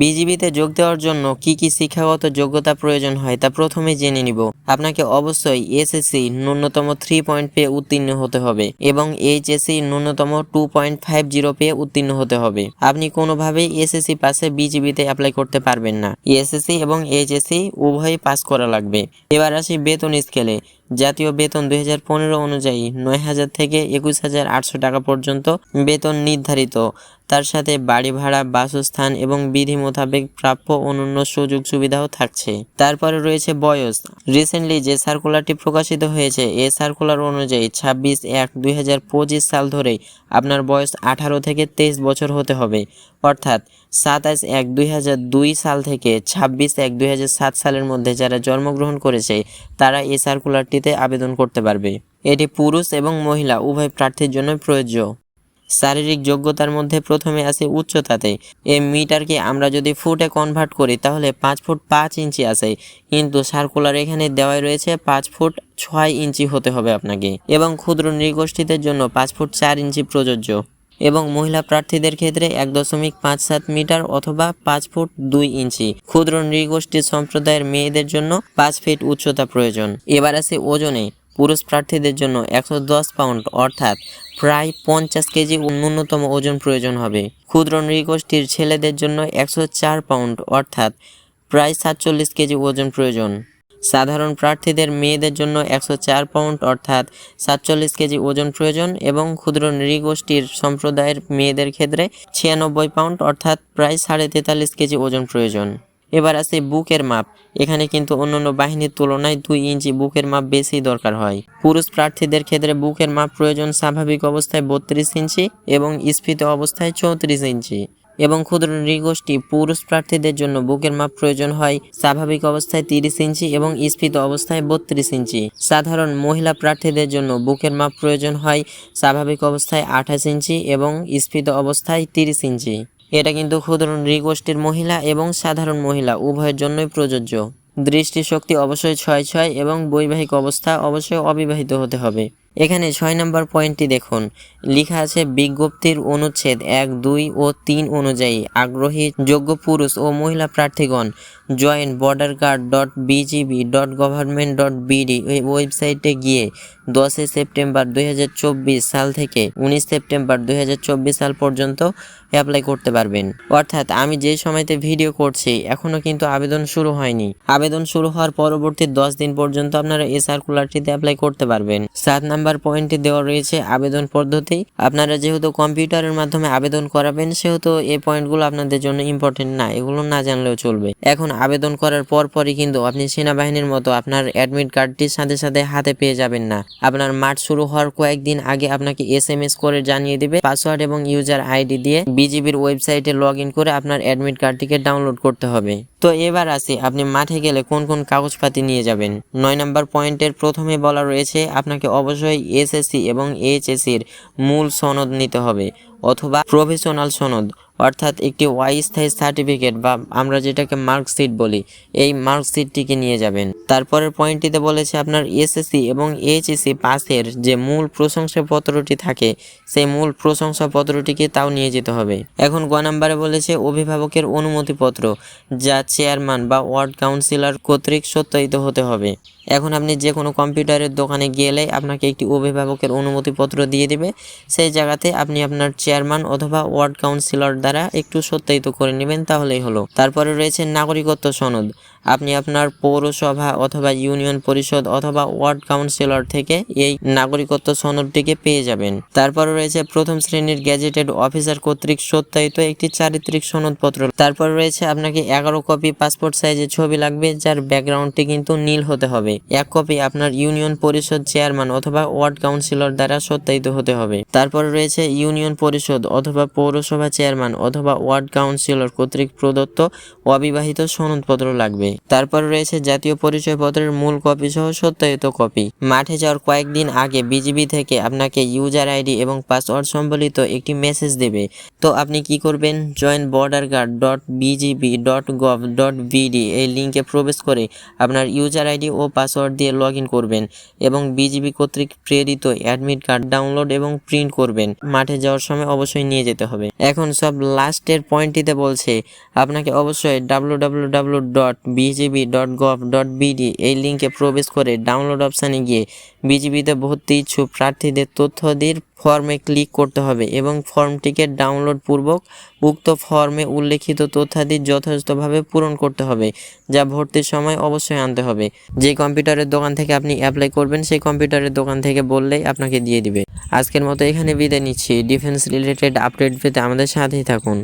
বিজিবিতে যোগ দেওয়ার জন্য কি কি শিক্ষাগত যোগ্যতা প্রয়োজন হয় তা প্রথমে জেনে নিব। আপনাকে অবশ্যই এসএসসি ন্যূনতম থ্রি পয়েন্ট পেয়ে উত্তীর্ণ হতে হবে এবং এইচএসসি ন্যূনতম টু পয়েন্ট ফাইভ জিরো পেয়ে উত্তীর্ণ হতে হবে। আপনি কোনোভাবেই এসএসসি পাশে বিজিবিতে অ্যাপ্লাই করতে পারবেন না। এসএসসি এবং এইচএসসি উভয়ই পাস করা লাগবে। এবার আসি বেতন স্কেলে জাতীয় বেতন দুই হাজার পনেরো অনুযায়ী নয় হাজার থেকে একুশ হাজার আটশো টাকা পর্যন্ত বেতন নির্ধারিত। তার সাথে বাড়ি ভাড়া, বাসস্থান এবং বিধি মোতাবেক প্রাপ্য অন্যান্য সুযোগ সুবিধাও থাকছে। তারপরে রয়েছে বয়স। রিসেন্টলি যে সার্কুলারটি প্রকাশিত হয়েছে, এ সার্কুলার অনুযায়ী ছাব্বিশ এক দুই সাল ধরেই আপনার বয়স আঠারো থেকে তেইশ বছর হতে হবে। অর্থাৎ সাতাশ এক দুই সাল থেকে ছাব্বিশ এক দুই সালের মধ্যে যারা জন্মগ্রহণ করেছে, তারা এই সার্কুলারটিতে আবেদন করতে পারবে। এটি পুরুষ এবং মহিলা, উভয় প্রার্থীর জন্য প্রযোজ্য। শারীরিক যোগ্যতার মধ্যে প্রথমে আসে উচ্চতাতে। এই মিটারকে আমরা যদি ফুটে কনভার্ট করি, তাহলে পাঁচ ফুট পাঁচ ইঞ্চি আসে কিন্তু সার্কুলার এখানে দেওয়াই রয়েছে পাঁচ ফুট ছয় ইঞ্চি হতে হবে আপনাকে। এবং ক্ষুদ্র নৃগোষ্ঠীদের জন্য পাঁচ ফুট চার ইঞ্চি প্রযোজ্য। এবং মহিলা প্রার্থীদের ক্ষেত্রে এক দশমিক পাঁচ সাত মিটার অথবা পাঁচ ফুট দুই ইঞ্চি। ক্ষুদ্র নৃগোষ্ঠীর সম্প্রদায়ের মেয়েদের জন্য পাঁচ ফিট উচ্চতা প্রয়োজন। এবার আছে ওজনে। পুরুষ প্রার্থীদের জন্য একশো দশ পাউন্ড অর্থাৎ প্রায় পঞ্চাশ কেজি ন্যূনতম ওজন প্রয়োজন হবে। ক্ষুদ্র নৃগোষ্ঠীর ছেলেদের জন্য একশো চার পাউন্ড অর্থাৎ প্রায় সাতচল্লিশ কেজি ওজন প্রয়োজন। সাধারণ প্রার্থীদের মেয়েদের জন্য একশো চার পাউন্ড, অর্থাৎ সাতচল্লিশ কেজি ওজন প্রয়োজন এবং ক্ষুদ্র নৃগোষ্ঠীর সম্প্রদায়ের মেয়েদের ক্ষেত্রে ছিয়ানব্বই পাউন্ড, অর্থাৎ প্রায় সাড়ে তেতাল্লিশ কেজি ওজন প্রয়োজন। এবার আসে বুকের মাপ। এখানে কিন্তু অন্যান্য বাহিনীর তুলনায় দুই ইঞ্চি বুকের মাপ বেশি দরকার হয়। পুরুষ প্রার্থীদের ক্ষেত্রে বুকের মাপ প্রয়োজন স্বাভাবিক অবস্থায় বত্রিশ ইঞ্চি এবং স্ফীত অবস্থায় চৌত্রিশ ইঞ্চি। এবং ক্ষুদ্র নৃগোষ্ঠী পুরুষ প্রার্থীদের জন্য বুকের মাপ প্রয়োজন হয় স্বাভাবিক অবস্থায় তিরিশ ইঞ্চি এবং স্ফীত অবস্থায় বত্রিশ ইঞ্চি। সাধারণ মহিলা প্রার্থীদের জন্য বুকের মাপ প্রয়োজন হয় স্বাভাবিক অবস্থায় আঠাশ ইঞ্চি এবং স্ফীত অবস্থায় তিরিশ ইঞ্চি। এটা কিন্তু ক্ষুদ্র নৃগোষ্ঠীর মহিলা এবং সাধারণ মহিলা উভয়ের জন্যই প্রযোজ্য। দৃষ্টিশক্তি অবশ্যই ছয় ছয় এবং বৈবাহিক অবস্থা অবশ্যই অবিবাহিত হতে হবে। এখানে ছয় নম্বর পয়েন্টটি দেখুন। লেখা আছে, বিজ্ঞপ্তির অনুচ্ছেদ এক, দুই ও তিন অনুযায়ী আগ্রহী, যোগ্য পুরুষ ও মহিলা প্রার্থীগণ joint border guard dot BGB dot government dot BD ওয়েবসাইটে গিয়ে দশই সেপ্টেম্বর দুই হাজার চব্বিশ সাল থেকে উনিশ সেপ্টেম্বর দুই হাজার চব্বিশ সাল পর্যন্ত অ্যাপ্লাই করতে পারবেন। অর্থাৎ আমি যে সময়তে ভিডিও করছি এখনও কিন্তু আবেদন শুরু হয়নি। আবেদন শুরু হওয়ার পরবর্তী দশ দিন পর্যন্ত আপনারা এই সার্কুলারটিতে অ্যাপ্লাই করতে পারবেন। সাত নাম্বার পয়েন্টে দেওয়া রয়েছে আবেদন পদ্ধতি। আপনারা যেহেতু কম্পিউটারের মাধ্যমে আবেদন করাবেন, সেহেতু এই পয়েন্টগুলো আপনাদের জন্য ইম্পর্টেন্ট না, এগুলো না জানলেও চলবে। এখন আবেদন করার পর পরই কিন্তু আপনি সেনাবাহিনীর মতো আপনার অ্যাডমিট কার্ডটির সাথে সাথে হাতে পেয়ে যাবেন না। আপনার মাঠ শুরু হওয়ার কয়েকদিন আগে আপনাকে এস এম এস করে জানিয়ে দিবে পাসওয়ার্ড এবং ইউজার আইডি দিয়ে বিজিবির ওয়েবসাইটে লগ ইন করে আপনার অ্যাডমিট কার্ডটিকে ডাউনলোড করতে হবে। তো এবার আসি, আপনি মাঠে গেলে কোন কোন কাগজপাতি নিয়ে যাবেন? নয় নম্বর পয়েন্টের প্রথমে বলা রয়েছে, আপনাকে অবশ্যই এসএসসি এবং এইচএসসির মূল সনদ নিতে হবে অথবা প্রফেশনাল সনদ। অর্থাৎ একটি অস্থায়ী সার্টিফিকেট বা আমরা যেটাকে মার্কশিট বলি, এই মার্কশিটটিকে নিয়ে যাবেন। তারপরের পয়েন্টটিতে বলেছে আপনার এসএসসি এবং এইচএসসি পাসের যে মূল প্রশংসাপত্রটি থাকে, সেই মূল প্রশংসাপত্রটিকে তাও নিয়ে যেতে হবে। এখন গ নাম্বারে বলেছে অভিভাবকের অনুমতিপত্র, যা চেয়ারম্যান বা ওয়ার্ড কাউন্সিলর কর্তৃক সত্যায়িত হতে হবে। এখন আপনি যে কোনো কম্পিউটারের দোকানে গেলে আপনাকে একটি অভিভাবকের অনুমতিপত্র দিয়ে দিবে। সেই জায়গাতে আপনি আপনার চেয়ারম্যান অথবা ওয়ার্ড কাউন্সিলর দ্বারা একটু সত্যায়িত করে নেবেন, তাহলেই হলো। তারপরে রয়েছে নাগরিকত্ব সনদ। আপনি আপনার পৌরসভা অথবা ইউনিয়ন পরিষদ অথবা ওয়ার্ড কাউন্সিলর থেকে এই নাগরিকত্ব সনদটিকে পেয়ে যাবেন। তারপরে রয়েছে প্রথম শ্রেণির গ্যাজেটেড অফিসার কর্তৃক সত্যায়িত একটি চারিত্রিক সনদপত্র। তারপর রয়েছে আপনাকে এগারো কপি পাসপোর্ট সাইজের ছবি লাগবে, যার ব্যাকগ্রাউন্ডটি কিন্তু নীল হতে হবে। এক কপি আপনার ইউনিয়ন পরিষদ চেয়ারম্যান অথবা ওয়ার্ড কাউন্সিলর দ্বারা সত্যায়িত হতে হবে। তারপর রয়েছে ইউনিয়ন পরিষদ অথবা পৌরসভা চেয়ারম্যান অথবা ওয়ার্ড কাউন্সিলর কর্তৃক প্রদত্ত অবিবাহিত সনদপত্র লাগবে। তারপর রয়েছে জাতীয় পরিচয়পত্রের মূল কপি সহ সত্যায়িত কপি। মাঠে যাওয়ার কয়েকদিন আগে বিজিবি থেকে আপনাকে ইউজার আইডি এবং পাসওয়ার্ড সম্বলিত একটি মেসেজ দেবে। তো আপনি কি করবেন? Join border guard dot BGB dot gov dot BD এই লিঙ্কে প্রবেশ করে আপনার ইউজার আইডি ও পাসওয়ার্ড দিয়ে লগ করবেন এবং বিজিবি কর্তৃক প্রেরিত অ্যাডমিট কার্ড ডাউনলোড এবং প্রিন্ট করবেন। মাঠে যাওয়ার সময় অবশ্যই নিয়ে যেতে হবে। এখন সব লাস্টের পয়েন্টটিতে বলছে, আপনাকে অবশ্যই W dot BGB dot gov dot BD এই লিঙ্কে প্রবেশ করে ডাউনলোড অপশানে গিয়ে বিজিবিতে ভর্তি ইচ্ছুক প্রার্থীদের তথ্যাদির ফর্মে ক্লিক করতে হবে এবং ফর্মটিকে ডাউনলোড পূর্বক উক্ত ফর্মে উল্লেখিত তথ্যাদি যথাযথভাবে পূরণ করতে হবে, যা ভর্তির সময় অবশ্যই আনতে হবে। যে কম্পিউটারের দোকান থেকে আপনি অ্যাপ্লাই করবেন, সেই কম্পিউটারের দোকান থেকে বললেই আপনাকে দিয়ে দিবে। আজকের মতো এখানে বিদায় নিচ্ছি। ডিফেন্স রিলেটেড আপডেট পেতে আমাদের সাথেই থাকুন।